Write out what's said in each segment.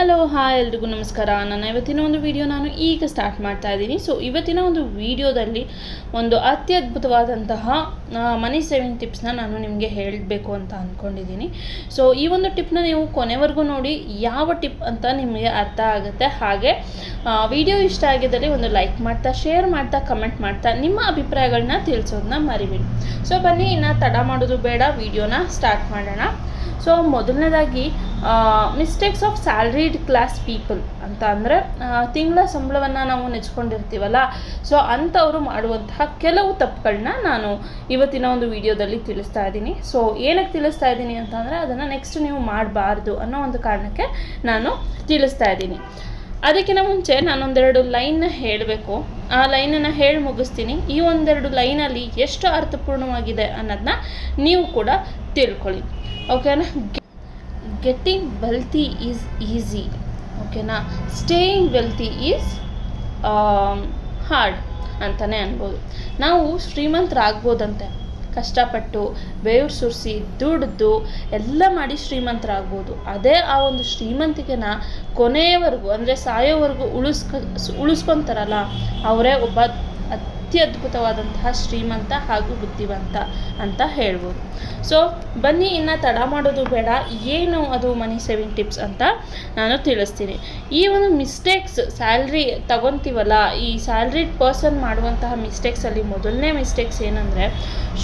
Hello hi ಎಲ್ರಿಗೂ ನಮಸ್ಕಾರ. ನನ್ನ ಇವತ್ತಿನ ಒಂದು ವಿಡಿಯೋ ನಾನು ಈಗ ಸ್ಟಾರ್ಟ್ ಮಾಡ್ತಾ ಇದ್ದೀನಿ. ಸೊ ಇವತ್ತಿನ ಒಂದು ವಿಡಿಯೋದಲ್ಲಿ ಒಂದು ಅತ್ಯದ್ಭುತವಾದಂತಹ ಮನಿ ಸೇವಿಂಗ್ ಟಿಪ್ಸ್ನ ನಾನು ನಿಮಗೆ ಹೇಳಬೇಕು ಅಂತ ಅಂದ್ಕೊಂಡಿದ್ದೀನಿ ಸೊ ಈ ಒಂದು ಟಿಪ್ನ ನೀವು ಕೊನೆವರೆಗೂ ನೋಡಿ ಯಾವ ಟಿಪ್ ಅಂತ ನಿಮಗೆ ಅರ್ಥ ಆಗುತ್ತೆ. ಹಾಗೆ ವಿಡಿಯೋ ಇಷ್ಟ ಆಗಿದ್ದಲ್ಲಿ ಒಂದು ಲೈಕ್ ಮಾಡ್ತಾ ಶೇರ್ ಮಾಡ್ತಾ ಕಮೆಂಟ್ ಮಾಡ್ತಾ ನಿಮ್ಮ ಅಭಿಪ್ರಾಯಗಳನ್ನ ತಿಳಿಸೋದನ್ನ ಮರಿಬೇಡಿ. ಸೊ ಬನ್ನಿ, ಇನ್ನು ತಡ ಮಾಡೋದು ಬೇಡ ವಿಡಿಯೋನ ಸ್ಟಾರ್ಟ್ ಮಾಡೋಣ. ಸೊ ಮೊದಲನೇದಾಗಿ mistakes of salaried class people ಅಂತ ಅಂದರೆ ತಿಂಗಳ ಸಂಬಳವನ್ನು ನಾವು ನೆಚ್ಕೊಂಡಿರ್ತೀವಲ್ಲ ಸೊ ಅಂಥವರು ಮಾಡುವಂತಹ ಕೆಲವು ತಪ್ಪುಗಳನ್ನ ನಾನು ಇವತ್ತಿನ ಒಂದು ವಿಡಿಯೋದಲ್ಲಿ ತಿಳಿಸ್ತಾ ಇದ್ದೀನಿ. ಸೊ ಏನಕ್ಕೆ ತಿಳಿಸ್ತಾ ಇದ್ದೀನಿ ಅಂತಂದರೆ ಅದನ್ನು ನೆಕ್ಸ್ಟ್ ನೀವು ಮಾಡಬಾರ್ದು ಅನ್ನೋ ಒಂದು ಕಾರಣಕ್ಕೆ ನಾನು ತಿಳಿಸ್ತಾ ಇದ್ದೀನಿ. ಅದಕ್ಕಿಂತ ಮುಂಚೆ ನಾನೊಂದೆರಡು ಲೈನ್ನ ಹೇಳಬೇಕು. ಆ ಲೈನನ್ನು ಹೇಳಿ ಮುಗಿಸ್ತೀನಿ. ಈ ಒಂದೆರಡು ಲೈನಲ್ಲಿ ಎಷ್ಟು ಅರ್ಥಪೂರ್ಣವಾಗಿದೆ ಅನ್ನೋದನ್ನ ನೀವು ಕೂಡ ತಿಳ್ಕೊಳ್ಳಿ. ಓಕೆನಾ ಗೆಟ್ಟಿಂಗ್ ವೆಲ್ತಿ ಈಸ್ ಈಸಿ ಓಕೆನಾ ಸ್ಟೇಯಿಂಗ್ ವೆಲ್ತಿ ಈಸ್ ಹಾರ್ಡ್ ಅಂತಲೇ ಅನ್ಬೋದು. ನಾವು ಶ್ರೀಮಂತರಾಗ್ಬೋದಂತೆ. ಕಷ್ಟಪಟ್ಟು, ಬೇವ್ರು ಸುರಿಸಿ, ದುಡ್ದು, ಎಲ್ಲ ಮಾಡಿ ಶ್ರೀಮಂತರಾಗ್ಬೋದು. ಅದೇ ಆ ಒಂದು ಶ್ರೀಮಂತಿಕೆನ ಕೊನೆಯವರೆಗೂ, ಅಂದರೆ ಸಾಯೋವರೆಗೂ ಉಳಿಸ್ಕ, ಉಳಿಸ್ಕೊತಾರಲ್ಲ, ಅವರೇ ಒಬ್ಬ ಅತ್ಯದ್ಭುತವಾದಂತಹ ಶ್ರೀಮಂತ ಹಾಗೂ ಬುದ್ಧಿವಂತ ಅಂತ ಹೇಳ್ಬೋದು. ಸೊ ಬನ್ನಿ, ಇನ್ನು ತಡ ಮಾಡೋದು ಬೇಡ. ಏನು ಅದು ಮನಿ ಸೇವಿಂಗ್ ಟಿಪ್ಸ್ ಅಂತ ನಾನು ತಿಳಿಸ್ತೀನಿ. ಈ ಒಂದು ಮಿಸ್ಟೇಕ್ಸ್ ಸ್ಯಾಲ್ರಿ ತಗೊತೀವಲ್ಲ, ಈ ಸ್ಯಾಲ್ರಿಡ್ ಪರ್ಸನ್ ಮಾಡುವಂತಹ ಮಿಸ್ಟೇಕ್ಸಲ್ಲಿ ಮೊದಲನೇ ಮಿಸ್ಟೇಕ್ಸ್ ಏನಂದರೆ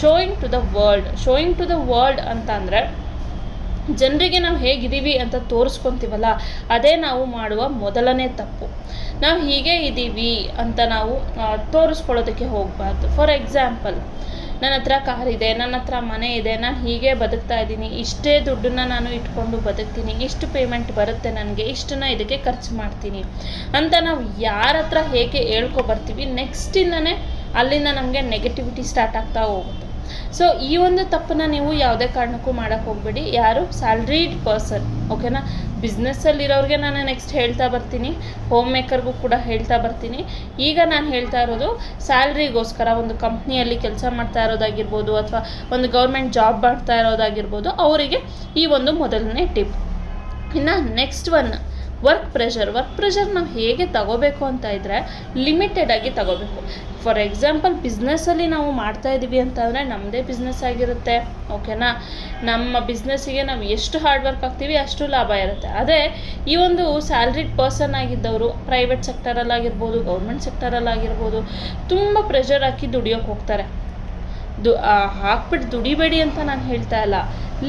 showing to the world showing to the world ಅಂತ ಅಂದರೆ ಜನರಿಗೆ ನಾವು ಹೇಗಿದ್ದೀವಿ ಅಂತ ತೋರಿಸ್ಕೊತೀವಲ್ಲ, ಅದೇ ನಾವು ಮಾಡುವ ಮೊದಲನೇ ತಪ್ಪು. ನಾವು ಹೀಗೆ ಇದ್ದೀವಿ ಅಂತ ನಾವು ತೋರಿಸ್ಕೊಳ್ಳೋದಕ್ಕೆ ಹೋಗಬಾರ್ದು. ಫಾರ್ ಎಕ್ಸಾಂಪಲ್ ನನ್ನ ಹತ್ರ ಕಾರ್ ಇದೆ, ನನ್ನ ಹತ್ರ ಮನೆ ಇದೆ, ನಾನು ಹೀಗೆ ಬದುಕ್ತಾ ಇದ್ದೀನಿ, ಇಷ್ಟೇ ದುಡ್ಡನ್ನ ನಾನು ಇಟ್ಕೊಂಡು ಬದುಕ್ತೀನಿ, ಇಷ್ಟು ಪೇಮೆಂಟ್ ಬರುತ್ತೆ ನನಗೆ, ಇಷ್ಟನ್ನ ಇದಕ್ಕೆ ಖರ್ಚು ಮಾಡ್ತೀನಿ ಅಂತ ನಾವು ಯಾರ ಹತ್ರ ಹೇಗೆ ಹೇಳ್ಕೊ ಬರ್ತೀವಿ ನೆಕ್ಸ್ಟಿಂದನೇ ಅಲ್ಲಿಂದ ನಮಗೆ ನೆಗೆಟಿವಿಟಿ ಸ್ಟಾರ್ಟ್ ಆಗ್ತಾ ಹೋಗುತ್ತೆ. ಸೊ ಈ ಒಂದು ತಪ್ಪನ್ನ ನೀವು ಯಾವುದೇ ಕಾರಣಕ್ಕೂ ಮಾಡೋಕ್ಕೆ ಹೋಗಬೇಡಿ. ಯಾರು ಸ್ಯಾಲ್ರಿಡ್ ಪರ್ಸನ್ ಓಕೆನಾ ಬಿಸ್ನೆಸ್ಸಲ್ಲಿರೋರಿಗೆ ನಾನು ನೆಕ್ಸ್ಟ್ ಹೇಳ್ತಾ ಬರ್ತೀನಿ. ಹೋಮ್ ಮೇಕರ್ಗೂ ಕೂಡ ಹೇಳ್ತಾ ಬರ್ತೀನಿ. ಈಗ ನಾನು ಹೇಳ್ತಾ ಇರೋದು ಸ್ಯಾಲ್ರಿಗೋಸ್ಕರ ಒಂದು ಕಂಪ್ನಿಯಲ್ಲಿ ಕೆಲಸ ಮಾಡ್ತಾ ಇರೋದಾಗಿರ್ಬೋದು ಅಥವಾ ಒಂದು ಗೌರ್ಮೆಂಟ್ ಜಾಬ್ ಮಾಡ್ತಾ ಇರೋದಾಗಿರ್ಬೋದು, ಅವರಿಗೆ ಈ ಒಂದು ಮೊದಲನೇ ಟಿಪ್ ಇನ್ನು next one work pressure work pressure ನಾವು ಹೇಗೆ ತಗೋಬೇಕು ಅಂತ ಇದ್ದರೆ ಲಿಮಿಟೆಡಾಗಿ ತಗೋಬೇಕು. ಫಾರ್ ಎಕ್ಸಾಂಪಲ್ ಬಿಸ್ನೆಸ್ಸಲ್ಲಿ ನಾವು ಮಾಡ್ತಾ ಇದ್ದೀವಿ ಅಂತಂದರೆ ನಮ್ಮದೇ ಬಿಸ್ನೆಸ್ ಆಗಿರುತ್ತೆ ಓಕೆನಾ ನಮ್ಮ ಬಿಸ್ನೆಸ್ಸಿಗೆ ನಾವು ಎಷ್ಟು ಹಾರ್ಡ್ ವರ್ಕ್ ಆಗ್ತೀವಿ ಅಷ್ಟು ಲಾಭ ಇರುತ್ತೆ. ಅದೇ ಈ ಒಂದು ಸ್ಯಾಲ್ರಿಡ್ ಪರ್ಸನ್ ಆಗಿದ್ದವರು ಪ್ರೈವೇಟ್ ಸೆಕ್ಟರಲ್ಲಾಗಿರ್ಬೋದು ಗೌರ್ಮೆಂಟ್ ಸೆಕ್ಟರಲ್ಲಾಗಿರ್ಬೋದು ತುಂಬ ಪ್ರೆಷರ್ ಹಾಕಿ ದುಡಿಯೋಕೆ ಹೋಗ್ತಾರೆ. ದು ಹಾಕ್ಬಿಟ್ಟು ದುಡಿಬೇಡಿ ಅಂತ ನಾನು ಹೇಳ್ತಾ ಇಲ್ಲ.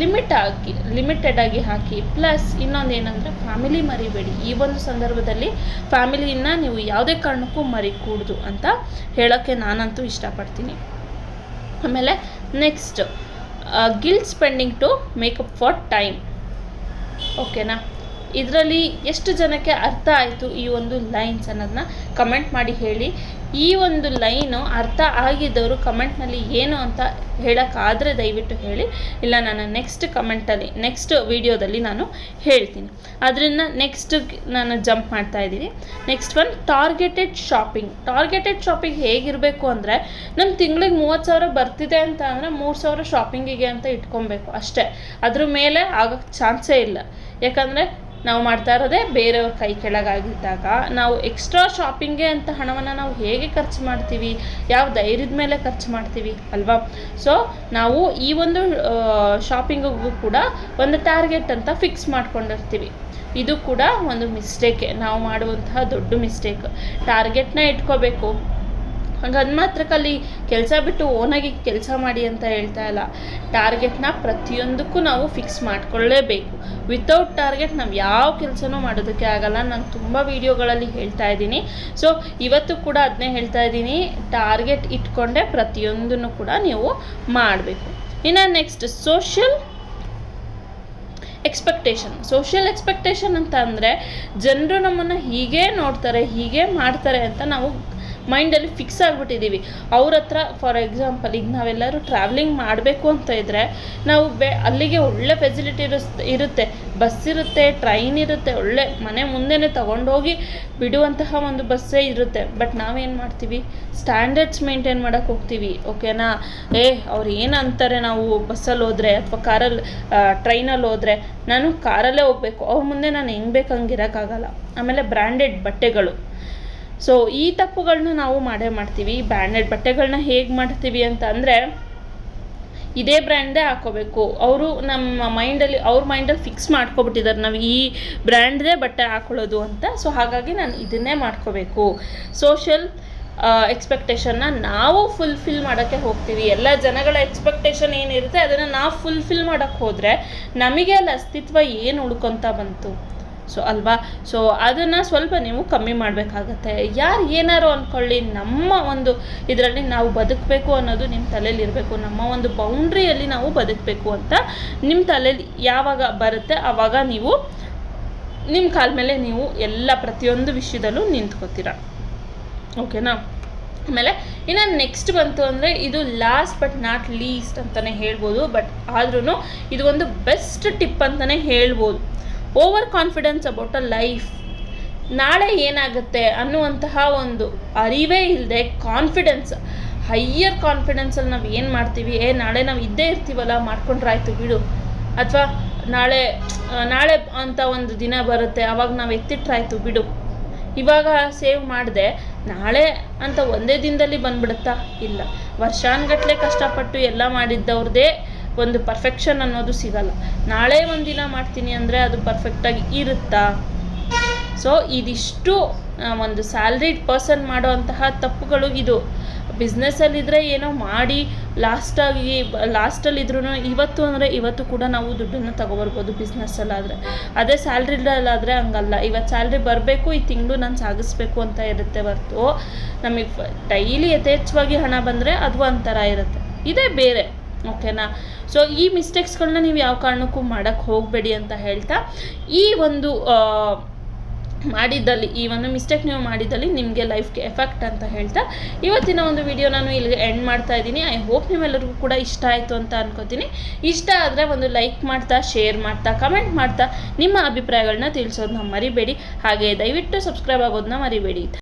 ಲಿಮಿಟ್ ಆಗಿ ಲಿಮಿಟೆಡ್ ಆಗಿ ಹಾಕಿ. ಪ್ಲಸ್ ಇನ್ನೊಂದು ಏನಂದರೆ ಫ್ಯಾಮಿಲಿ ಮರಿಬೇಡಿ. ಈ ಒಂದು ಸಂದರ್ಭದಲ್ಲಿ ಫ್ಯಾಮಿಲಿನ ನೀವು ಯಾವುದೇ ಕಾರಣಕ್ಕೂ ಮರಿಕೂಡ್ದು ಅಂತ ಹೇಳೋಕ್ಕೆ ನಾನಂತೂ ಇಷ್ಟಪಡ್ತೀನಿ. ಆಮೇಲೆ next guilt spending to make up for time ಓಕೆನಾ ಇದರಲ್ಲಿ ಎಷ್ಟು ಜನಕ್ಕೆ ಅರ್ಥ ಆಯಿತು ಈ ಒಂದು ಲೈನ್ಸ್ ಅನ್ನೋದನ್ನ ಕಮೆಂಟ್ ಮಾಡಿ ಹೇಳಿ. ಈ ಒಂದು ಲೈನು ಅರ್ಥ ಆಗಿದ್ದವರು ಕಮೆಂಟ್ನಲ್ಲಿ ಏನು ಅಂತ ಹೇಳೋಕ್ಕಾದರೆ ದಯವಿಟ್ಟು ಹೇಳಿ. ಇಲ್ಲ ನಾನು ನೆಕ್ಸ್ಟ್ ಕಮೆಂಟಲ್ಲಿ ನೆಕ್ಸ್ಟ್ ವೀಡಿಯೋದಲ್ಲಿ ನಾನು ಹೇಳ್ತೀನಿ. ಅದರಿಂದ ನೆಕ್ಸ್ಟ್ ನಾನು ಜಂಪ್ ಮಾಡ್ತಾ ಇದ್ದೀನಿ. Next one targeted shopping targeted shopping ಹೇಗಿರಬೇಕು ಅಂದರೆ ನಮ್ಮ ತಿಂಗಳಿಗೆ ಮೂವತ್ತು ಸಾವಿರ ಬರ್ತಿದೆ ಅಂತ ಅಂದರೆ ಮೂರು ಸಾವಿರ ಶಾಪಿಂಗಿಗೆ ಅಂತ ಇಟ್ಕೊಬೇಕು ಅಷ್ಟೇ. ಅದ್ರ ಮೇಲೆ ಆಗೋಕ್ಕೆ ಚಾನ್ಸೇ ಇಲ್ಲ. ಯಾಕಂದರೆ ನಾವು ಮಾಡ್ತಾ ಇರೋದೇ ಬೇರೆಯವ್ರ ಕೈ ಕೆಳಗಾಗಿದ್ದಾಗ. ನಾವು ಎಕ್ಸ್ಟ್ರಾ ಶಾಪಿಂಗ್ಗೆ ಅಂತ ಹಣವನ್ನು ನಾವು ಹೇಗೆ ಖರ್ಚು ಮಾಡ್ತೀವಿ? ಯಾವ ಧೈರ್ಯದ ಮೇಲೆ ಖರ್ಚು ಮಾಡ್ತೀವಿ ಅಲ್ವಾ? ಸೊ ನಾವು ಈ ಒಂದು ಶಾಪಿಂಗಿಗೂ ಕೂಡ ಒಂದು ಟಾರ್ಗೆಟ್ ಅಂತ ಫಿಕ್ಸ್ ಮಾಡ್ಕೊಂಡಿರ್ತೀವಿ. ಇದು ಕೂಡ ಒಂದು ಮಿಸ್ಟೇಕೆ ನಾವು ಮಾಡುವಂತಹ ದೊಡ್ಡ ಮಿಸ್ಟೇಕ್ ಟಾರ್ಗೆಟ್ನ ಇಟ್ಕೋಬೇಕು. ಗಂಡು ಮಾತ್ರಕ್ಕಲ್ಲಿ ಕೆಲಸ ಬಿಟ್ಟು ಓನಾಗಿ ಕೆಲಸ ಮಾಡಿ ಅಂತ ಹೇಳ್ತಾ ಇಲ್ಲ. ಟಾರ್ಗೆಟ್ನ ಪ್ರತಿಯೊಂದಕ್ಕೂ ನಾವು ಫಿಕ್ಸ್ ಮಾಡ್ಕೊಳ್ಳೇಬೇಕು ವಿತೌಟ್ ಟಾರ್ಗೆಟ್ ನಾವು ಯಾವ ಕೆಲಸನೂ ಮಾಡೋದಕ್ಕೆ ಆಗಲ್ಲ. ನಾನು ತುಂಬ ವೀಡಿಯೋಗಳಲ್ಲಿ ಹೇಳ್ತಾ ಇದ್ದೀನಿ. ಸೊ ಇವತ್ತು ಕೂಡ ಅದನ್ನೇ ಹೇಳ್ತಾ ಇದ್ದೀನಿ. ಟಾರ್ಗೆಟ್ ಇಟ್ಕೊಂಡೆ ಪ್ರತಿಯೊಂದನ್ನು ಕೂಡ ನೀವು ಮಾಡಬೇಕು. ಇನ್ನು next social expectation social expectation ಅಂತ ಅಂದರೆ, ಜನರು ನಮ್ಮನ್ನು ಹೀಗೆ ನೋಡ್ತಾರೆ, ಹೀಗೆ ಮಾಡ್ತಾರೆ ಅಂತ ನಾವು ಮೈಂಡಲ್ಲಿ ಫಿಕ್ಸ್ ಆಗಿಬಿಟ್ಟಿದ್ದೀವಿ. ಅವ್ರ ಹತ್ರ ಫಾರ್ ಎಕ್ಸಾಂಪಲ್ ಈಗ ನಾವೆಲ್ಲರೂ ಟ್ರಾವೆಲಿಂಗ್ ಮಾಡಬೇಕು ಅಂತ ಇದ್ದರೆ ನಾವು ಬೆ, ಅಲ್ಲಿಗೆ ಒಳ್ಳೆ ಫೆಸಿಲಿಟಿ ಇರಿಸ್, ಇರುತ್ತೆ. ಬಸ್ ಇರುತ್ತೆ ಟ್ರೈನ್ ಇರುತ್ತೆ, ಒಳ್ಳೆ ಮನೆ ಮುಂದೆನೇ ತೊಗೊಂಡೋಗಿ ಬಿಡುವಂತಹ ಒಂದು ಬಸ್ಸೇ ಇರುತ್ತೆ. ಬಟ್ ನಾವೇನು ಮಾಡ್ತೀವಿ? ಸ್ಟ್ಯಾಂಡರ್ಡ್ಸ್ ಮೇಂಟೈನ್ ಮಾಡೋಕ್ಕೆ ಹೋಗ್ತೀವಿ ಓಕೆನಾ ಏ, ಅವ್ರು ಏನು ಅಂತಾರೆ ನಾವು ಬಸ್ಸಲ್ಲಿ ಹೋದರೆ ಅಥವಾ ಕಾರಲ್ಲಿ ಟ್ರೈನಲ್ಲಿ ಹೋದರೆ, ನಾನು ಕಾರಲ್ಲೇ ಹೋಗಬೇಕು. ಅವ್ರ ಮುಂದೆ ನಾನು ಹೆಂಗೆ ಬೇಕು ಹಂಗೆ ಇರೋಕ್ಕಾಗಲ್ಲ ಆಮೇಲೆ ಬ್ರ್ಯಾಂಡೆಡ್ ಬಟ್ಟೆಗಳು. ಸೊ ಈ ತಪ್ಪುಗಳನ್ನ ನಾವು ಮಾಡೇ ಮಾಡ್ತೀವಿ. ಬ್ರ್ಯಾಂಡೆಡ್ ಬಟ್ಟೆಗಳನ್ನ ಹೇಗೆ ಮಾಡ್ತೀವಿ ಅಂತ ಅಂದರೆ ಇದೇ ಬ್ರ್ಯಾಂಡೇ ಹಾಕೋಬೇಕು. ಅವರು ನಮ್ಮ ಮೈಂಡಲ್ಲಿ, ಅವ್ರ ಮೈಂಡಲ್ಲಿ ಫಿಕ್ಸ್ ಮಾಡ್ಕೊಬಿಟ್ಟಿದ್ದಾರೆ ನಾವು ಈ ಬ್ರ್ಯಾಂಡ್ದೇ ಬಟ್ಟೆ ಹಾಕೊಳ್ಳೋದು ಅಂತ. ಸೊ ಹಾಗಾಗಿ ನಾನು ಇದನ್ನೇ ಮಾಡ್ಕೋಬೇಕು. ಸೋಷಲ್ ಎಕ್ಸ್ಪೆಕ್ಟೇಷನ್ನ ನಾವು ಫುಲ್ಫಿಲ್ ಮಾಡೋಕ್ಕೆ ಹೋಗ್ತೀವಿ. ಎಲ್ಲ ಜನಗಳ ಎಕ್ಸ್ಪೆಕ್ಟೇಷನ್ ಏನಿರುತ್ತೆ, ಅದನ್ನು ನಾವು ಫುಲ್ಫಿಲ್ ಮಾಡೋಕ್ಕೆ ಹೋದರೆ ನಮಗೆ ಅಲ್ಲಿ ಅಸ್ತಿತ್ವ ಏನು ಉಳ್ಕೊತಾ ಬಂತು? ಸೊ ಅಲ್ವಾ? ಸೊ ಅದನ್ನು ಸ್ವಲ್ಪ ನೀವು ಕಮ್ಮಿ ಮಾಡಬೇಕಾಗತ್ತೆ. ಯಾರು ಏನಾರು ಅಂದ್ಕೊಳ್ಳಿ ನಮ್ಮ ಒಂದು ಇದರಲ್ಲಿ ನಾವು ಬದುಕಬೇಕು ಅನ್ನೋದು ನಿಮ್ಮ ತಲೆಯಲ್ಲಿ ಇರಬೇಕು ನಮ್ಮ ಒಂದು ಬೌಂಡ್ರಿಯಲ್ಲಿ ನಾವು ಬದುಕಬೇಕು ಅಂತ ನಿಮ್ಮ ತಲೆಯಲ್ಲಿ ಯಾವಾಗ ಬರುತ್ತೆ ಆವಾಗ ನೀವು ನಿಮ್ಮ ಕಾಲ ಮೇಲೆ ನೀವು ಎಲ್ಲ ಪ್ರತಿಯೊಂದು ವಿಷಯದಲ್ಲೂ ನಿಂತ್ಕೋತೀರ. ಓಕೆನಾ? ಆಮೇಲೆ, ಇನ್ನು ನೆಕ್ಸ್ಟ್ ಬಂತು ಅಂದರೆ ಇದು ಲಾಸ್ಟ್ ಬಟ್ ನಾಟ್ ಲೀಸ್ಟ್ ಅಂತಲೇ ಹೇಳ್ಬೋದು. ಬಟ್ ಆದ್ರೂ ಇದು ಒಂದು ಬೆಸ್ಟ್ ಟಿಪ್ ಅಂತಲೇ ಹೇಳ್ಬೋದು. Over confidence about a life. ನಾಳೆ ಏನಾಗುತ್ತೆ ಅನ್ನುವಂತಹ ಒಂದು ಅರಿವೇ ಇಲ್ಲದೆ ಕಾನ್ಫಿಡೆನ್ಸ್, ಹೈಯರ್ ಕಾನ್ಫಿಡೆನ್ಸಲ್ಲಿ ನಾವು ಏನು ಮಾಡ್ತೀವಿ, ಏ, ನಾಳೆ ನಾವು ಇದ್ದೇ ಇರ್ತೀವಲ್ಲ ಮಾಡ್ಕೊಂಡ್ರಾಯ್ತು ಬಿಡು. ಅಥವಾ ನಾಳೆ ನಾಳೆ ಅಂತ ಒಂದು ದಿನ ಬರುತ್ತೆ ಆವಾಗ ನಾವು ಎತ್ತಿಟ್ರಾಯ್ತು ಬಿಡು. ಇವಾಗ ಸೇವ್ ಮಾಡಿದೆ, ನಾಳೆ ಅಂತ ಒಂದೇ ದಿನದಲ್ಲಿ ಬಂದ್ಬಿಡುತ್ತಾ? ಇಲ್ಲ. ವರ್ಷಾನ್ಗಟ್ಲೆ ಕಷ್ಟಪಟ್ಟು ಎಲ್ಲ ಮಾಡಿದ್ದವ್ರದ್ದೇ ಒಂದು ಪರ್ಫೆಕ್ಷನ್ ಅನ್ನೋದು ಸಿಗಲ್ಲ. ನಾಳೆ ಒಂದಿನ ಮಾಡ್ತೀನಿ ಅಂದರೆ ಅದು ಪರ್ಫೆಕ್ಟಾಗಿ ಇರುತ್ತಾ? ಸೊ ಇದಿಷ್ಟು ಒಂದು ಸ್ಯಾಲ್ರಿಡ್ ಪರ್ಸನ್ ಮಾಡುವಂತಹ ತಪ್ಪುಗಳು ಇದು. ಬಿಸ್ನೆಸ್ಸಲ್ಲಿದ್ದರೆ ಏನೋ ಮಾಡಿ ಲಾಸ್ಟಾಗಿ ಲಾಸ್ಟಲ್ಲಿದ್ರೂ ಇವತ್ತು ಅಂದರೆ ಇವತ್ತು ಕೂಡ ನಾವು ದುಡ್ಡನ್ನು ತೊಗೊಬರ್ಬೋದು ಬಿಸ್ನೆಸ್ಸಲ್ಲಾದರೆ ಅದೇ ಸ್ಯಾಲ್ರಿಡಲ್ಲಾದರೆ ಹಂಗಲ್ಲ. ಇವತ್ತು ಸ್ಯಾಲ್ರಿ ಬರಬೇಕು, ಈ ತಿಂಗಳು ನಾನು ಸಾಗಿಸ್ಬೇಕು ಅಂತ ಇರುತ್ತೆ ಹೊರ್ತು. ನಮಗೆ ಡೈಲಿ ಯಥೇಚ್ಛವಾಗಿ ಹಣ ಬಂದರೆ ಅದು ಒಂಥರ ಇರುತ್ತೆ. ಇದೇ ಬೇರೆ. ಓಕೆನಾ? ಸೊ ಈ ಮಿಸ್ಟೇಕ್ಸ್ಗಳನ್ನ ನೀವು ಯಾವ ಕಾರಣಕ್ಕೂ ಮಾಡೋಕ್ಕೆ ಹೋಗಬೇಡಿ ಅಂತ ಹೇಳ್ತಾ, ಈ ಒಂದು ಮಾಡಿದ್ದಲ್ಲಿ, ಈ ಒಂದು ಮಿಸ್ಟೇಕ್ ನೀವು ಮಾಡಿದ್ದಲ್ಲಿ ನಿಮಗೆ ಲೈಫ್ಗೆ ಎಫೆಕ್ಟ್ ಅಂತ ಹೇಳ್ತಾ, ಇವತ್ತಿನ ಒಂದು ವಿಡಿಯೋ ನಾನು ಇಲ್ಲಿಗೆ ಎಂಡ್ ಮಾಡ್ತಾ ಇದ್ದೀನಿ. ಐ ಹೋಪ್ ನಿಮ್ಮೆಲ್ಲರಿಗೂ ಕೂಡ ಇಷ್ಟ ಆಯಿತು ಅಂತ ಅನ್ಕೋತೀನಿ. ಇಷ್ಟ ಆದರೆ ಒಂದು ಲೈಕ್ ಮಾಡ್ತಾ ಶೇರ್ ಮಾಡ್ತಾ ಕಮೆಂಟ್ ಮಾಡ್ತಾ ನಿಮ್ಮ ಅಭಿಪ್ರಾಯಗಳನ್ನ ತಿಳಿಸೋದನ್ನ ಮರಿಬೇಡಿ. ಹಾಗೆ ದಯವಿಟ್ಟು ಸಬ್ಸ್ಕ್ರೈಬ್ ಆಗೋದನ್ನ ಮರಿಬೇಡಿ.